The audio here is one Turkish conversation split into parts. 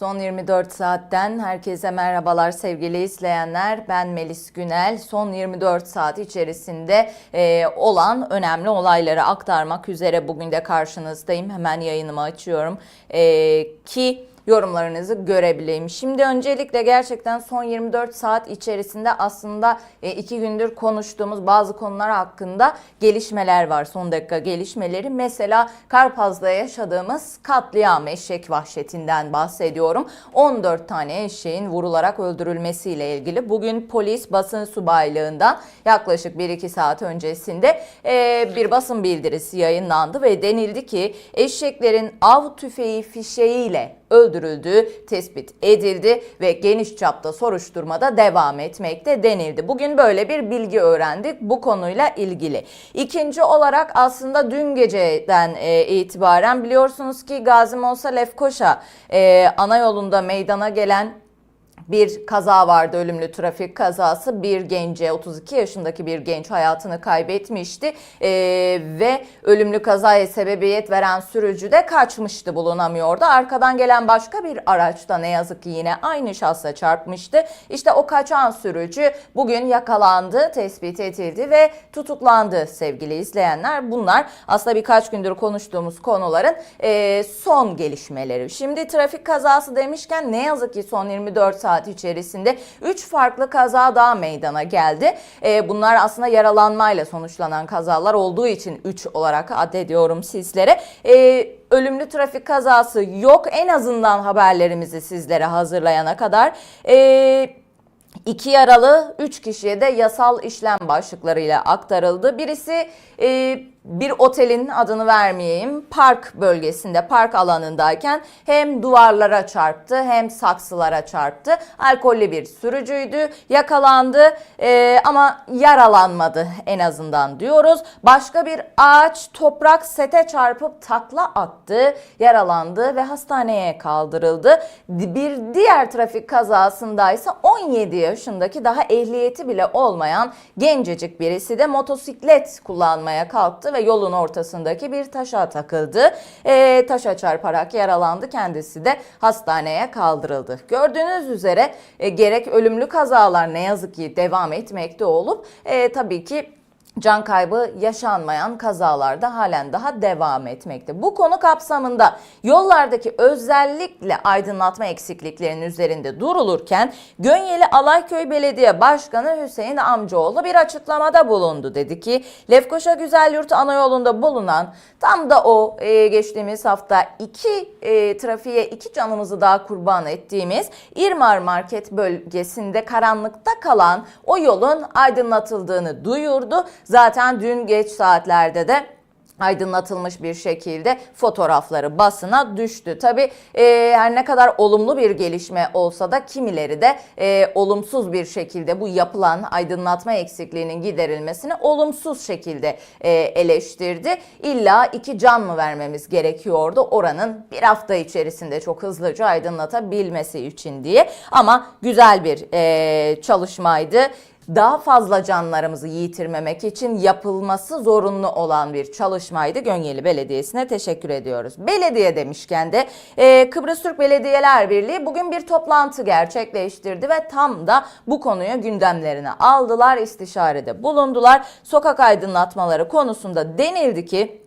Son 24 saatten herkese merhabalar sevgili izleyenler. Ben Melis Günel. Son 24 saat içerisinde e, olan önemli olayları aktarmak üzere bugün de karşınızdayım. Hemen yayınımı açıyorum. E, ki yorumlarınızı görebileyim. Şimdi öncelikle gerçekten son 24 saat içerisinde aslında e, iki gündür konuştuğumuz bazı konular hakkında gelişmeler var. Son dakika gelişmeleri. Mesela Karpaz'da yaşadığımız katliam eşek vahşetinden bahsediyorum. 14 tane eşeğin vurularak öldürülmesiyle ilgili. Bugün polis basın subaylığından yaklaşık 1-2 saat öncesinde e, bir basın bildirisi yayınlandı ve denildi ki eşeklerin av tüfeği fişeğiyle öldürüldüğü tespit edildi ve geniş çapta soruşturmada devam etmekte denildi. Bugün böyle bir bilgi öğrendik bu konuyla ilgili. İkinci olarak aslında dün geceden e, itibaren biliyorsunuz ki Gazi Mosa Lefkoşa e, ana yolunda meydana gelen bir kaza vardı ölümlü trafik kazası. Bir gence 32 yaşındaki bir genç hayatını kaybetmişti Ee, ve ölümlü kazaya sebebiyet veren sürücü de kaçmıştı bulunamıyordu. Arkadan gelen başka bir araçta ne yazık ki yine aynı şahsa çarpmıştı. İşte o kaçan sürücü bugün yakalandı, tespit edildi ve tutuklandı sevgili izleyenler. Bunlar aslında birkaç gündür konuştuğumuz konuların e, son gelişmeleri. Şimdi trafik kazası demişken ne yazık ki son 24 saat içerisinde 3 farklı kaza daha meydana geldi. E, bunlar aslında yaralanmayla sonuçlanan kazalar olduğu için 3 olarak addediyorum sizlere. E, ölümlü trafik kazası yok en azından haberlerimizi sizlere hazırlayana kadar. E, İki yaralı 3 kişiye de yasal işlem başlıklarıyla aktarıldı. Birisi e, bir otelin adını vermeyeyim park bölgesinde park alanındayken hem duvarlara çarptı hem saksılara çarptı. Alkollü bir sürücüydü yakalandı e, ama yaralanmadı en azından diyoruz. Başka bir ağaç toprak sete çarpıp takla attı yaralandı ve hastaneye kaldırıldı. Bir diğer trafik kazasındaysa 17 yaşındaki daha ehliyeti bile olmayan gencecik birisi de motosiklet kullanmaya kalktı ve yolun ortasındaki bir taşa takıldı. E, taşa çarparak yaralandı. Kendisi de hastaneye kaldırıldı. Gördüğünüz üzere e, gerek ölümlü kazalar ne yazık ki devam etmekte olup e, tabii ki can kaybı yaşanmayan kazalarda halen daha devam etmekte. Bu konu kapsamında yollardaki özellikle aydınlatma eksikliklerinin üzerinde durulurken Gönyeli Alayköy Belediye Başkanı Hüseyin Amcaoğlu bir açıklamada bulundu. Dedi ki Lefkoşa Güzelyurt ana yolunda bulunan tam da o e, geçtiğimiz hafta iki e, trafiğe iki canımızı daha kurban ettiğimiz İrmar Market bölgesinde karanlıkta kalan o yolun aydınlatıldığını duyurdu. Zaten dün geç saatlerde de aydınlatılmış bir şekilde fotoğrafları basına düştü. Tabi e, her ne kadar olumlu bir gelişme olsa da kimileri de e, olumsuz bir şekilde bu yapılan aydınlatma eksikliğinin giderilmesini olumsuz şekilde e, eleştirdi. İlla iki can mı vermemiz gerekiyordu oranın bir hafta içerisinde çok hızlıca aydınlatabilmesi için diye. Ama güzel bir e, çalışmaydı daha fazla canlarımızı yitirmemek için yapılması zorunlu olan bir çalışmaydı. Gönyeli Belediyesi'ne teşekkür ediyoruz. Belediye demişken de e, Kıbrıs Türk Belediyeler Birliği bugün bir toplantı gerçekleştirdi ve tam da bu konuyu gündemlerine aldılar, istişarede bulundular. Sokak aydınlatmaları konusunda denildi ki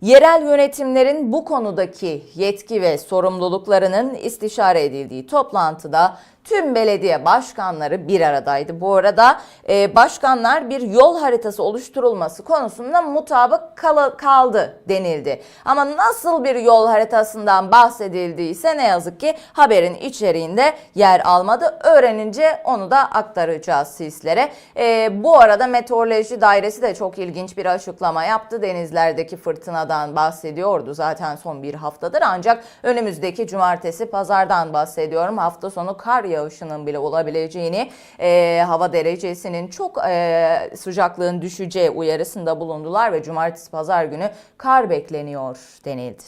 Yerel yönetimlerin bu konudaki yetki ve sorumluluklarının istişare edildiği toplantıda tüm belediye başkanları bir aradaydı. Bu arada e, başkanlar bir yol haritası oluşturulması konusunda mutabık kal kaldı denildi. Ama nasıl bir yol haritasından bahsedildiyse ne yazık ki haberin içeriğinde yer almadı. Öğrenince onu da aktaracağız sizlere. E, bu arada Meteoroloji Dairesi de çok ilginç bir açıklama yaptı. Denizlerdeki fırtınadan bahsediyordu zaten son bir haftadır. Ancak önümüzdeki cumartesi pazardan bahsediyorum. Hafta sonu kar yağışının bile olabileceğini, e, hava derecesinin çok e, sıcaklığın düşeceği uyarısında bulundular ve cumartesi pazar günü kar bekleniyor denildi.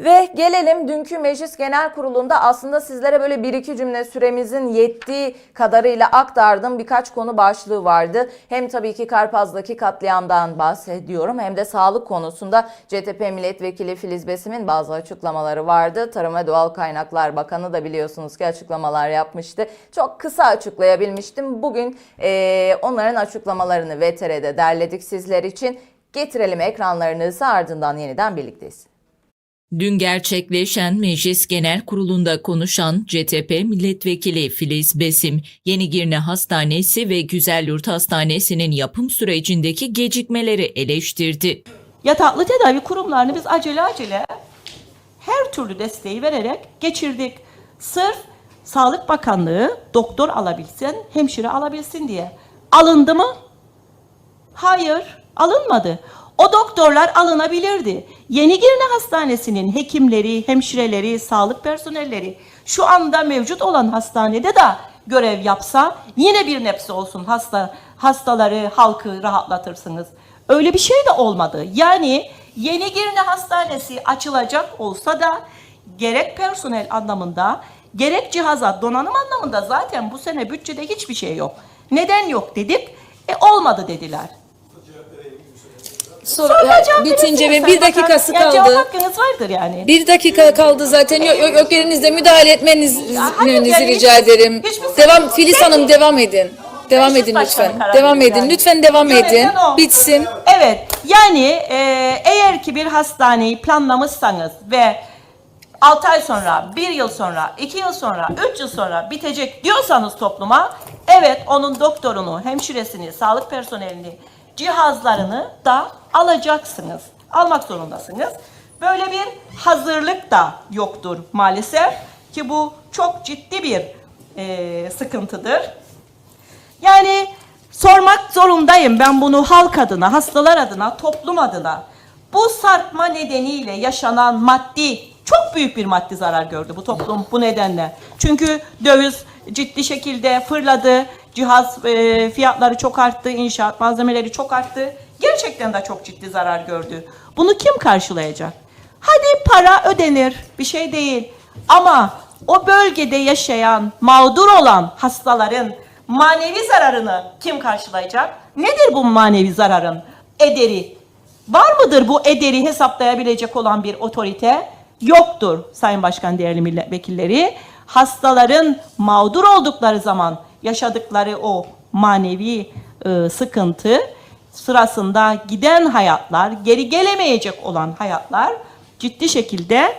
Ve gelelim dünkü Meclis Genel Kurulu'nda aslında sizlere böyle bir iki cümle süremizin yettiği kadarıyla aktardığım birkaç konu başlığı vardı. Hem tabii ki Karpaz'daki katliamdan bahsediyorum hem de sağlık konusunda CTP Milletvekili Filiz Besim'in bazı açıklamaları vardı. Tarım ve Doğal Kaynaklar Bakanı da biliyorsunuz ki açıklamalar yapmıştı. Çok kısa açıklayabilmiştim. Bugün eee, onların açıklamalarını VTR'de derledik sizler için. Getirelim ekranlarınızı ardından yeniden birlikteyiz. Dün gerçekleşen Meclis Genel Kurulu'nda konuşan CTP Milletvekili Filiz Besim, Yenigirne Hastanesi ve Güzelyurt Hastanesi'nin yapım sürecindeki gecikmeleri eleştirdi. Yataklı tedavi kurumlarını biz acele acele her türlü desteği vererek geçirdik. Sırf Sağlık Bakanlığı doktor alabilsin, hemşire alabilsin diye. Alındı mı? Hayır, alınmadı. O doktorlar alınabilirdi. Yeni Girne Hastanesi'nin hekimleri, hemşireleri, sağlık personelleri şu anda mevcut olan hastanede de görev yapsa yine bir nebze olsun hasta hastaları, halkı rahatlatırsınız. Öyle bir şey de olmadı. Yani Yeni Girne Hastanesi açılacak olsa da gerek personel anlamında gerek cihaza donanım anlamında zaten bu sene bütçede hiçbir şey yok. Neden yok dedik? E olmadı dediler. Soru, cevap bitince verirsiniz ve bir Sayın Bakan. dakikası Ya cevap kaldı. hakkınız vardır yani. Bir dakika kaldı zaten. Yok yok, yok yerinizde müdahale etmenizi hayır, yani rica hiç- ederim. hiçbir Devam sıkıntı Filiz. Hanım devam edin. Devam Meclis edin başkanı lütfen. karar Devam verir edin. yani. Lütfen devam Yöneten edin. o. Bitsin. Evet yani e, eğer ki bir hastaneyi planlamışsanız ve 6 ay sonra, 1 yıl sonra, 2 yıl sonra, 3 yıl sonra bitecek diyorsanız topluma evet onun doktorunu, hemşiresini, sağlık personelini, cihazlarını da alacaksınız. Almak zorundasınız. Böyle bir hazırlık da yoktur maalesef ki bu çok ciddi bir e, sıkıntıdır. Yani sormak zorundayım ben bunu halk adına, hastalar adına, toplum adına. Bu sarkma nedeniyle yaşanan maddi, çok büyük bir maddi zarar gördü bu toplum bu nedenle. Çünkü döviz ciddi şekilde fırladı, cihaz e, fiyatları çok arttı, inşaat malzemeleri çok arttı. Gerçekten de çok ciddi zarar gördü. Bunu kim karşılayacak? Hadi para ödenir, bir şey değil. Ama o bölgede yaşayan, mağdur olan hastaların manevi zararını kim karşılayacak? Nedir bu manevi zararın ederi? Var mıdır bu ederi hesaplayabilecek olan bir otorite? Yoktur Sayın Başkan değerli milletvekilleri. Hastaların mağdur oldukları zaman yaşadıkları o manevi e, sıkıntı sırasında giden hayatlar, geri gelemeyecek olan hayatlar ciddi şekilde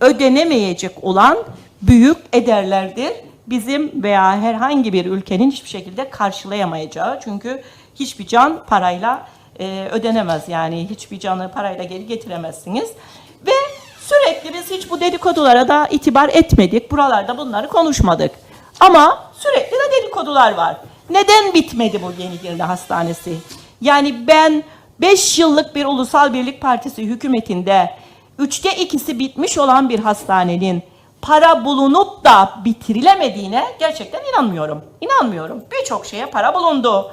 ödenemeyecek olan büyük ederlerdir. Bizim veya herhangi bir ülkenin hiçbir şekilde karşılayamayacağı. Çünkü hiçbir can parayla e, ödenemez. Yani hiçbir canı parayla geri getiremezsiniz. Ve sürekli biz hiç bu dedikodulara da itibar etmedik. Buralarda bunları konuşmadık. Ama sürekli de dedikodular var. Neden bitmedi bu Yeni Girne Hastanesi? Yani ben 5 yıllık bir Ulusal Birlik Partisi hükümetinde üçte ikisi bitmiş olan bir hastanenin para bulunup da bitirilemediğine gerçekten inanmıyorum. İnanmıyorum. Birçok şeye para bulundu.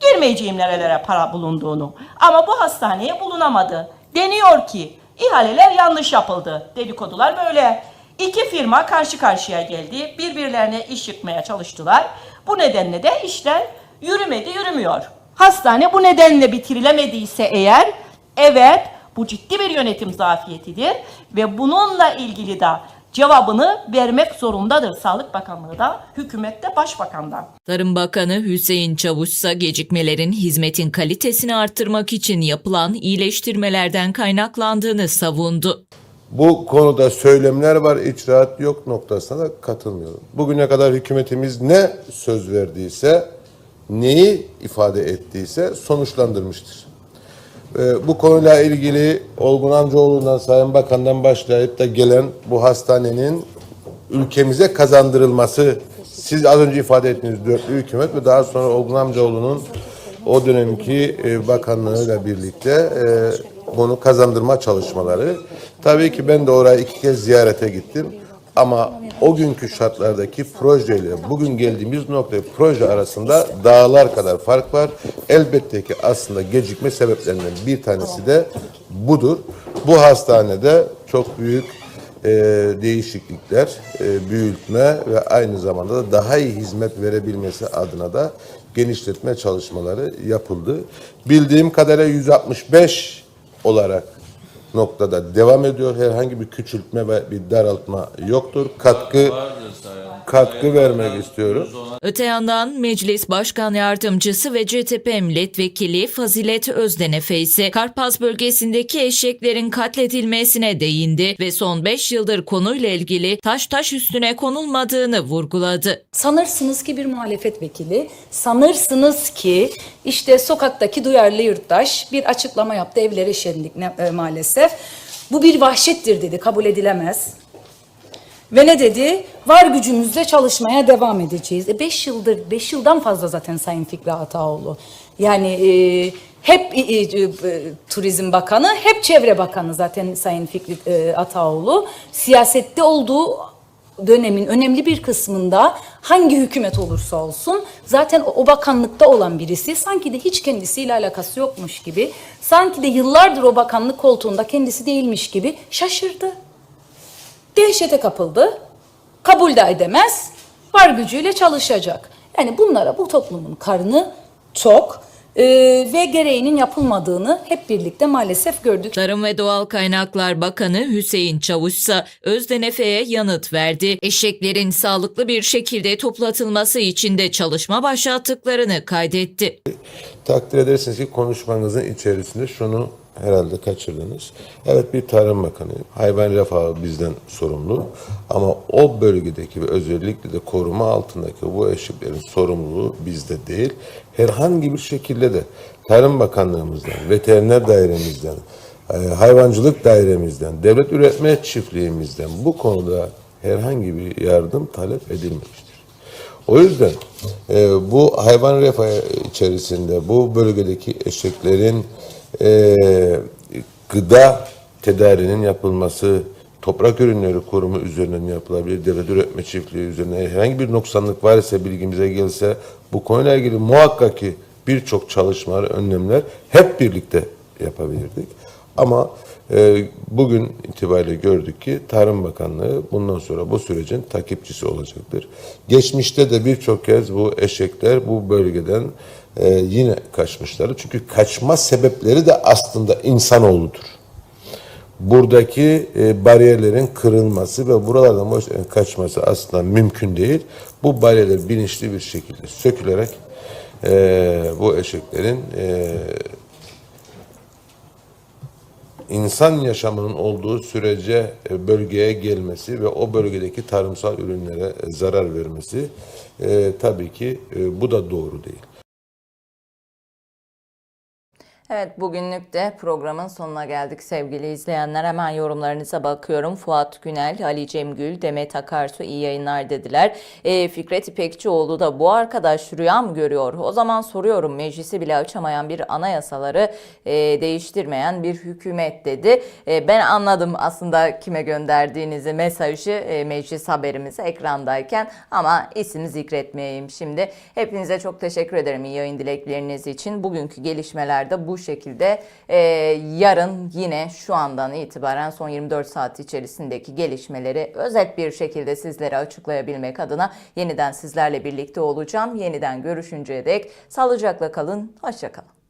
Girmeyeceğim nerelere para bulunduğunu. Ama bu hastaneye bulunamadı. Deniyor ki ihaleler yanlış yapıldı. Dedikodular böyle. İki firma karşı karşıya geldi. Birbirlerine iş yıkmaya çalıştılar. Bu nedenle de işler yürümedi, yürümüyor. Hastane bu nedenle bitirilemediyse eğer, evet bu ciddi bir yönetim zafiyetidir ve bununla ilgili de cevabını vermek zorundadır Sağlık Bakanlığı da, hükümet de başbakandan. Tarım Bakanı Hüseyin Çavuşsa gecikmelerin hizmetin kalitesini arttırmak için yapılan iyileştirmelerden kaynaklandığını savundu. Bu konuda söylemler var, icraat yok noktasına da katılmıyorum. Bugüne kadar hükümetimiz ne söz verdiyse, neyi ifade ettiyse sonuçlandırmıştır. Ee, bu konuyla ilgili Olgun Amcaoğlu'ndan, Sayın Bakan'dan başlayıp da gelen bu hastanenin ülkemize kazandırılması, siz az önce ifade ettiğiniz dörtlü hükümet ve daha sonra Olgun Amcaoğlu'nun o dönemki e, bakanlığıyla birlikte e, bunu kazandırma çalışmaları. Tabii ki ben de oraya iki kez ziyarete gittim. Ama o günkü şartlardaki projeyle bugün geldiğimiz nokta proje arasında dağlar kadar fark var. Elbette ki aslında gecikme sebeplerinden bir tanesi de budur. Bu hastanede çok büyük e, değişiklikler, e, büyütme ve aynı zamanda da daha iyi hizmet verebilmesi adına da genişletme çalışmaları yapıldı. Bildiğim kadarıyla 165 olarak noktada devam ediyor. Herhangi bir küçültme ve bir daraltma yoktur. Katkı katkı vermek istiyorum. Öte yandan Meclis Başkan Yardımcısı ve CTP Milletvekili Fazilet Özdenefe ise Karpaz bölgesindeki eşeklerin katledilmesine değindi ve son 5 yıldır konuyla ilgili taş taş üstüne konulmadığını vurguladı. Sanırsınız ki bir muhalefet vekili, sanırsınız ki işte sokaktaki duyarlı yurttaş bir açıklama yaptı evlere şenlik ne- e, maalesef. Bu bir vahşettir dedi, kabul edilemez. Ve ne dedi? Var gücümüzle çalışmaya devam edeceğiz. E beş yıldır, beş yıldan fazla zaten Sayın Fikri Ataoğlu. Yani e, hep e, e, e, Turizm Bakanı, hep Çevre Bakanı zaten Sayın Fikri e, Ataoğlu. Siyasette olduğu dönemin önemli bir kısmında hangi hükümet olursa olsun zaten o, o bakanlıkta olan birisi sanki de hiç kendisiyle alakası yokmuş gibi, sanki de yıllardır o bakanlık koltuğunda kendisi değilmiş gibi şaşırdı. Dehşete kapıldı. Kabul de edemez. Var gücüyle çalışacak. Yani bunlara bu toplumun karnı çok e, ve gereğinin yapılmadığını hep birlikte maalesef gördük. Tarım ve Doğal Kaynaklar Bakanı Hüseyin Çavuşsa Özdenefe'ye yanıt verdi. Eşeklerin sağlıklı bir şekilde toplatılması için de çalışma başlattıklarını kaydetti. Takdir edersiniz ki konuşmanızın içerisinde şunu herhalde kaçırdınız. Evet bir Tarım Bakanı, hayvan refahı bizden sorumlu ama o bölgedeki ve özellikle de koruma altındaki bu eşiklerin sorumluluğu bizde değil. Herhangi bir şekilde de Tarım Bakanlığımızdan, Veteriner Dairemizden, e, Hayvancılık Dairemizden, Devlet Üretme Çiftliğimizden bu konuda herhangi bir yardım talep edilmemiştir. O yüzden e, bu hayvan refahı içerisinde bu bölgedeki eşeklerin e, gıda tedarinin yapılması, toprak ürünleri korumu üzerinden yapılabilir, devlet üretme çiftliği üzerine herhangi bir noksanlık var ise bilgimize gelse bu konuyla ilgili muhakkak ki birçok çalışmalar, önlemler hep birlikte yapabilirdik. Ama e, bugün itibariyle gördük ki Tarım Bakanlığı bundan sonra bu sürecin takipçisi olacaktır. Geçmişte de birçok kez bu eşekler bu bölgeden e, yine kaçmışlar. Çünkü kaçma sebepleri de aslında insanoğludur. Buradaki e, bariyerlerin kırılması ve buralardan kaçması aslında mümkün değil. Bu bariyerler bilinçli bir şekilde sökülerek e, bu eşeklerin e, insan yaşamının olduğu sürece e, bölgeye gelmesi ve o bölgedeki tarımsal ürünlere e, zarar vermesi e, tabii ki e, bu da doğru değil. Evet bugünlük de programın sonuna geldik sevgili izleyenler. Hemen yorumlarınıza bakıyorum. Fuat Günel, Ali Cemgül, Demet Akarsu iyi yayınlar dediler. E, Fikret İpekçioğlu da bu arkadaş rüya mı görüyor? O zaman soruyorum meclisi bile açamayan bir anayasaları e, değiştirmeyen bir hükümet dedi. E, ben anladım aslında kime gönderdiğinizi mesajı e, meclis haberimizi ekrandayken ama isim zikretmeyeyim şimdi. Hepinize çok teşekkür ederim iyi yayın dilekleriniz için. Bugünkü gelişmelerde bu şekilde e, yarın yine şu andan itibaren son 24 saat içerisindeki gelişmeleri özet bir şekilde sizlere açıklayabilmek adına yeniden sizlerle birlikte olacağım. Yeniden görüşünceye dek sağlıcakla kalın, hoşça kalın.